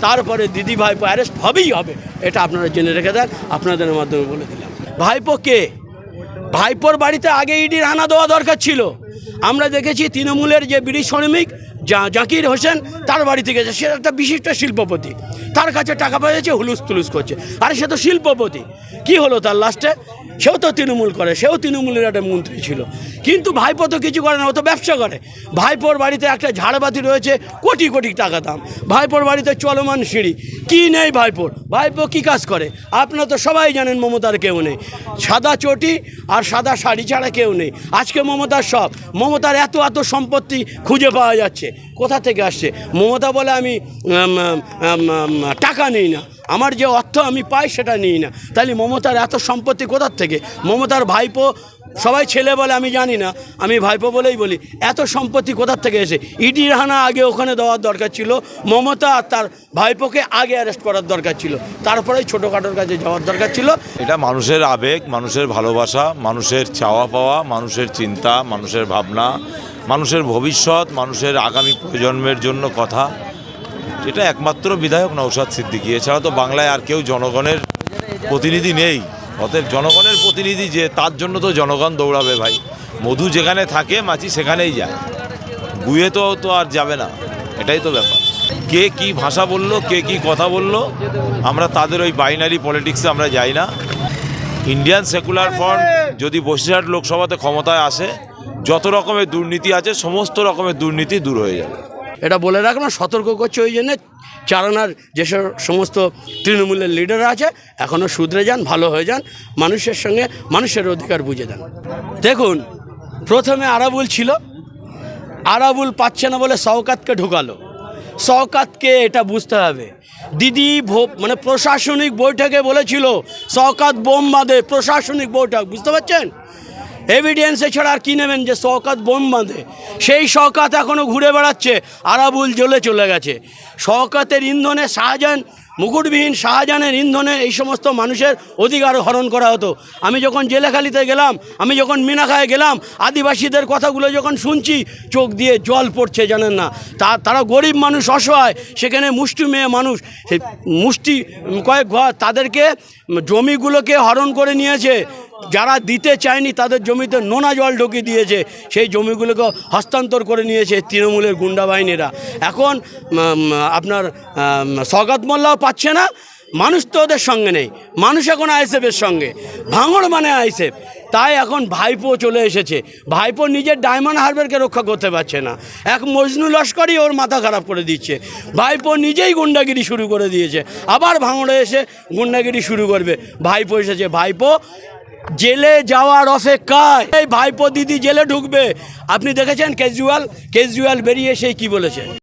তারপরে দিদি ভাইপো অ্যারেস্ট হবেই হবে। এটা আপনারা জেনে রেখে দেন, আপনাদের মাধ্যমে বলে দিলাম। ভাইপো কে? ভাইপোর বাড়িতে আগে ইডির হানা দেওয়া দরকার ছিল। আমরা দেখেছি তৃণমূলের যে বিড়ি শ্রমিক যা জাকির হোসেন, তার বাড়িতে গেছে সে একটা বিশিষ্ট শিল্পপতি। তার কাছে টাকা পেয়েছে, হুলুস তুলুস করছে। আরে সে তো শিল্পপতি। কি হলো তার লাস্টে সেও তো তৃণমূল করে, সেও তৃণমূলের একটা মন্ত্রী ছিল। কিন্তু ভাইপো তো কিছু করে না, ও তো ব্যবসা করে। ভাইপোর বাড়িতে একটা ঝাড়বাতি রয়েছে, কোটি কোটি টাকা দাম। ভাইপোর বাড়িতে চলমান সিঁড়ি। কি নেই ভাইপোর? ভাইপো কি কাজ করে? আপনারা তো সবাই জানেন মমতার কেউ নেই। সাদা চটি আর সাদা শাড়ি ছাড়া কেউ নেই। আজকে মমতার সব। মমতার এত এত সম্পত্তি খুঁজে পাওয়া যাচ্ছে। কোথা থেকে আসছে? মমতা বলে আমি টাকা নিই না। আমার যে অর্থ আমি পাই সেটা নিই না। তাহলে মমতার এত সম্পত্তি কোথার থেকে? মমতার ভাইপো সবাই ছেলে বলে, আমি জানি না, আমি ভাইপো বলেই বলি, এত সম্পত্তি কোথার থেকে এসে? ইডি রাহানা আগে ওখানে দেওয়ার দরকার ছিল, মমতা আর তার ভাইপোকে আগে অ্যারেস্ট করার দরকার ছিল, তারপরেই ছোটোখাটোর কাছে যাওয়ার দরকার ছিল। এটা মানুষের আবেগ, মানুষের ভালোবাসা, মানুষের চাওয়া পাওয়া, মানুষের চিন্তা, মানুষের ভাবনা, মানুষের ভবিষ্যৎ, মানুষের আগামী প্রজন্মের জন্য কথা। এটা একমাত্র বিধায়ক নৌসাদ সিদ্দিকী। এছাড়া তো বাংলায় আর কেউ জনগণের প্রতিনিধি নেই। অতএব জনগণের প্রতিনিধি যে, তার জন্য তো জনগণ দৌড়াবে ভাই। মধু যেখানে থাকে, মাছি সেখানেই যায়। গুয়ে তো তো আর যাবে না। এটাই তো ব্যাপার। কে কি ভাষা বলল, কে কি কথা বলল, আমরা তাদের ওই বাইনারি পলিটিক্সে আমরা যাই না। ইন্ডিয়ান সেকুলার ফ্রন্ট যদি বসিরহাট লোকসভাতে ক্ষমতায় আসে, যত রকমের দুর্নীতি আছে, সমস্ত রকমের দুর্নীতি দূর হয়ে যাবে। এটা বলে রাখলাম, সতর্ক করছে ওই জন্যে। চারানার যেসব সমস্ত তৃণমূলের লিডার আছে এখনও শুধরে যান, ভালো হয়ে যান, মানুষের সঙ্গে মানুষের অধিকার বুঝে দেন। দেখুন, প্রথমে আরাবুল ছিল, আরাবুল পাচ্ছে না বলে শওকাতকে ঢুকালো। শওকাতকে এটা বুঝতে হবে। দিদি মানে প্রশাসনিক বৈঠকে বলেছিল সওকাত বোম বাঁধে, প্রশাসনিক বৈঠক, বুঝতে পারছেন? এভিডেন্স ছাড়া আর কী নেবেন যে শওকাত বোম বাঁধে? সেই শওকাত এখনও ঘুরে বেড়াচ্ছে, আরাবুল জ্বলে চলে গেছে। শওকাতের ইন্ধনে শাহজাহান, মুকুটবিহীন শাহজাহানের ইন্ধনে এই সমস্ত মানুষের অধিকার হরণ করা হতো। আমি যখন জেলেখালিতে গেলাম, আমি যখন মিনাখায় গেলাম, আদিবাসীদের কথাগুলো যখন শুনছি, চোখ দিয়ে জল পড়ছে, জানেন না। তা, তারা গরিব মানুষ, অসহায়, সেখানে মুষ্টি মেয়ে মানুষ, সেই মুষ্টি কয়েক ঘর তাদেরকে জমিগুলোকে হরণ করে নিয়েছে। যারা দিতে চায়নি তাদের জমিতে নোনা জল ঢুকিয়ে দিয়েছে। সেই জমিগুলোকে হস্তান্তর করে নিয়েছে তৃণমূলের গুন্ডা বাহিনীরা। এখন আপনার সগাত মোল্লাও পাচ্ছে না। মানুষ তো ওদের সঙ্গে নেই। মানুষ এখন আইসেফের সঙ্গে। ভাঙড় মানে আইসেফ তাই এখন ভাইপো চলে এসেছে। ভাইপো নিজের ডায়মন্ড হারবারকে রক্ষা করতে পারছে না। এক মজনু লস্করই ওর মাথা খারাপ করে দিচ্ছে। ভাইপো নিজেই গুন্ডাগিরি শুরু করে দিয়েছে। আবার ভাঙড়ে এসে গুন্ডাগিরি শুরু করবে। ভাইপো এসেছে। ভাইপো জেলে যাওয়ার অপেক্ষায় এই ভাইপো দিদি জেলে ঢুকবে। আপনি দেখেছেন কেজরিওয়াল কেজরিওয়াল বেরিয়ে সেই কি বলেছে?